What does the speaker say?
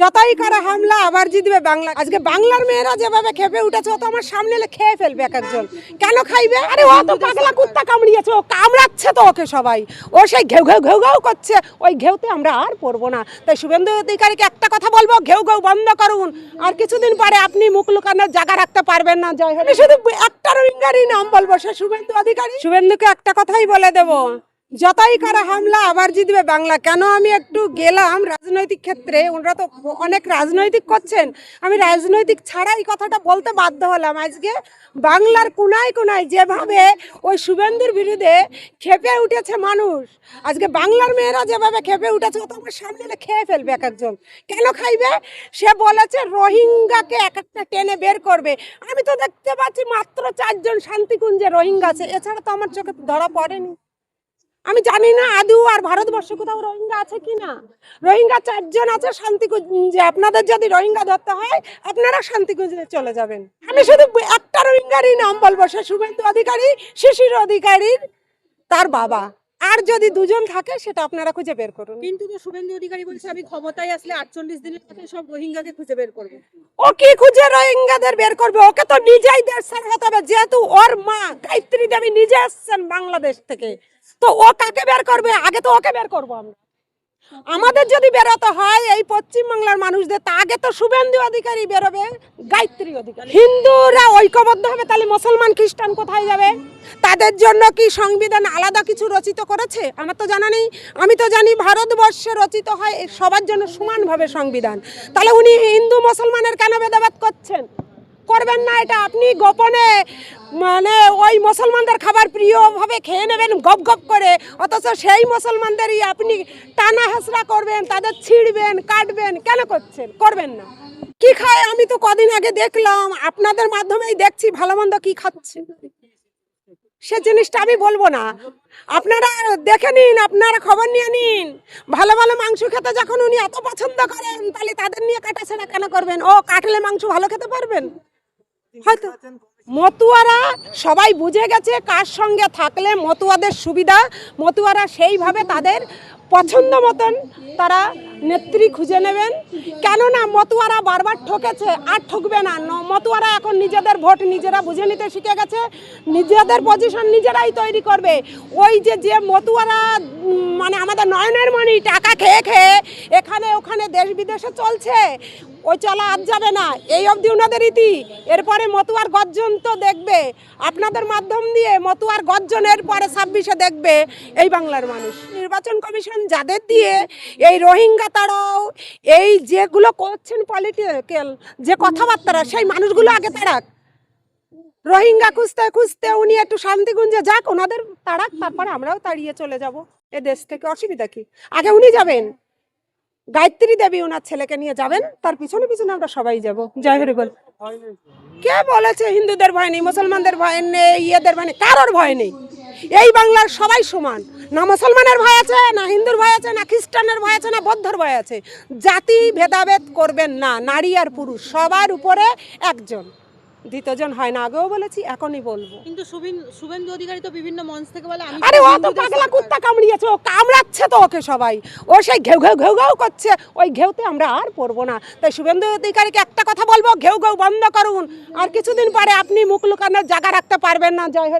যতই করে হামলা, আবার জিতবে বাংলা। আজকে বাংলার মেয়েরা যেভাবে খেপে উঠেছে তো আমার সামনে এলে খেয়ে ফেলবে এক একজন। কেন খাইবে? আরে ও তো পাগলা কুত্তা কামড়িয়েছে, ও কামড়াচ্ছে তো ওকে সবাই। ও সেই ঘেউ ঘেউ ঘেউ ঘেউ করছে। ওই ঘেউতে আমরা আর পড়ব না। তাই শুভেন্দু অধিকারীকে একটা কথা বলব, ঘেউ ঘেউ বন্ধ করুন। আর কিছুদিন পরে আপনি মুখ লুকানোর জায়গা রাখতে পারবেন না, জয় হরি শুধু একটা রোহিঙ্গারই নাম বলব, সে শুভেন্দু অধিকারী। শুভেন্দুকে একটা কথাই বলে দেবো। যতই করে হামলা আবার জিতবে বাংলা। কেন আমি একটু গেলাম রাজনৈতিক ক্ষেত্রে? ওনারা তো অনেক রাজনৈতিক করছেন। আমি রাজনৈতিক ছাড়া এই কথাটা বলতে বাধ্য হলাম। আজকে বাংলার কোনায় কোনায় যেভাবে ওই শুভেন্দুর বিরুদ্ধে খেপে উঠেছে মানুষ, আজকে বাংলার মেয়েরা যেভাবে খেপে উঠেছে তো আমার সামনে খেয়ে ফেলবে এক একজন। কেন খাইবে? সে বলেছে রোহিঙ্গাকে এক একটা টেনে বের করবে। আমি তো দেখতে পাচ্ছি মাত্র চারজন শান্তিকুঞ্জে রোহিঙ্গা আছে। এছাড়া তো আমার চোখে ধরা পড়েনি। আমি জানি না আদু আর ভারতবর্ষে কোথাও রোহিঙ্গা আছে কি না রোহিঙ্গা চারজন আছে শান্তি যে আপনাদের যদি রোহিঙ্গা ধরতে হয়, আপনারা শান্তিকুঞ্জে চলে যাবেন। আমি শুধু একটা রোহিঙ্গারই নাম বলব, সে শুভেন্দু অধিকারী, শিশির অধিকারীর তার বাবা। আর যদি দুজন থাকে সেটা আপনারা খুঁজে বের করুন। কিন্তু তো শুভেন্দু অধিকারী বলছে আমি ক্ষমতায় আসলে আটচল্লিশ দিনের মধ্যে সব রোহিঙ্গাকে খুঁজে বের করব। ও কি খুঁজে রোহিঙ্গাদের বের করবে? ওকে তো নিজেই দেশ ছাড়া হতে হবে যেহেতু ওর মা গায়ত্রী দেবী নিজে আসছেন বাংলাদেশ থেকে। তো ও কাকে বের করবে? আগে তো ওকে বের করব আমরা। আমাদের যদি বেরোতে হয়, এই পশ্চিম বাংলার মানুষদের, তা আগে তো শুভেন্দু অধিকারী বেরোবে, গায়ত্রী অধিকারী। হিন্দুরা ঐক্যবদ্ধ হবে তাহলে মুসলমান, খ্রিস্টান কোথায় যাবে? তাদের জন্য কি সংবিধান আলাদা কিছু রচিত করেছে? আমার তো জানা নেই। আমি তো জানি ভারতবর্ষে রচিত হয় সবার জন্য সমানভাবে সংবিধান। তাহলে উনি হিন্দু, মুসলমানের কেন ভেদাভেদ করছেন? করবেন না, এটা আপনি গোপনে মানে ওই মুসলমানদের খাবার প্রিয়ভাবে খেয়ে নেবেন গপ গপ করে। অথচ সেই মুসলমানদেরই আপনি টানা হাসরা করবেন, তাদের ছিঁড়বেন, কাটবেন, কেন করছেন? করবেন না। কি খায়? আমি তো কদিন আগে দেখলাম, আপনাদের মাধ্যমেই দেখছি, ভালো মন্দ কি খাচ্ছে সে জিনিসটা আমি বলব না। আপনারা দেখে নিন, আপনারা খবর নিয়ে নিন। ভালো ভালো মাংস খেতে যখন উনি এত পছন্দ করেন, তাহলে তাদের নিয়ে কাটাছেড়া কেন করবেন? ও কাটলে মাংস ভালো খেতে পারবেন? হয়তো মতুয়ারা সবাই বুঝে গেছে কার সঙ্গে থাকলে মতুয়াদের সুবিধা, মতুয়ারা সেইভাবে তাদের পছন্দ মতন তারা নেত্রী খুঁজে নেবেন। কেননা মতুয়ারা বারবার ঠকেছে, আর ঠকবে না। মতুয়ারা এখন নিজেদের ভোট নিজেরা বুঝে নিতে শিখে গেছে। নিজেদের পজিশন নিজেরাই তৈরি করবে। ওই যে যে মতুয়ারা মানে আমাদের নয়নের মণি টাকা খেয়ে খেয়ে এখানে ওখানে দেশ বিদেশে চলছে। ওই চলা আজ যাবে না। এই অবধি ওনাদের ইতি এরপরে মতুয়ার গর্জন তো দেখবে। আপনাদের মাধ্যম দিয়ে মতুয়ার গর্জনের পরে ছাব্বিশে দেখবে। এই বাংলার মানুষ। নির্বাচন কমিশন যাদের দিয়ে এই রোহিঙ্গা তাড়াও। এই যেগুলো করছেন পলিটিক্যাল যে কথাবার্তারা, সেই মানুষগুলো আগে তাড়াক। রোহিঙ্গা খুঁজতে খুঁজতে উনি একটু শান্তিগুঞ্জে যাক, ওনাদের তাড়াক, তারপরে আমরাও তাড়িয়ে চলে যাব। এ দেশ থেকে অসুবিধা কি? আগে উনি যাবেন। গায়ত্রী দেবী ওনার ছেলেকে নিয়ে যাবেন, তার পিছনে পিছনে আমরা সবাই যাব। জয় হরি বল। কে বলেছে হিন্দুদের ভয় নেই, মুসলমানদের ভয় নেই, ইয়েদের ভয় নেই, কারোর ভয় নেই? এই বাংলার সবাই সমান। না মুসলমানের ভয় আছে না হিন্দুর ভয় আছে না খ্রিস্টানের ভয় আছে না বৌদ্ধর ভয় আছে। জাতি ভেদাভেদ করবেন না নারী আর পুরুষ সবার উপরে একজন। দ্বিতীয়জন হয় না আগেও বলেছি এখনই বলব। কিন্তু শুভেন- শুভেন্দু অধিকারী তো বিভিন্ন মঞ্চ থেকে বলে আমি আরে ও তো পাগলা কুত্তা কামড়িয়েছে ও কামড়াচ্ছে তো ওকে সবাই। ও সেই ঘেউ ঘেউ ঘেউ ঘেউ করছে ওই ঘেউতে আমরা আর পড়ব না। তাই শুভেন্দু অধিকারীকে একটা কথা বলব ঘেউ ঘেউ বন্ধ করুন। আর কিছুদিন পরে আপনি মুখ লুকানোর জায়গা রাখতে পারবেন না জয় হরি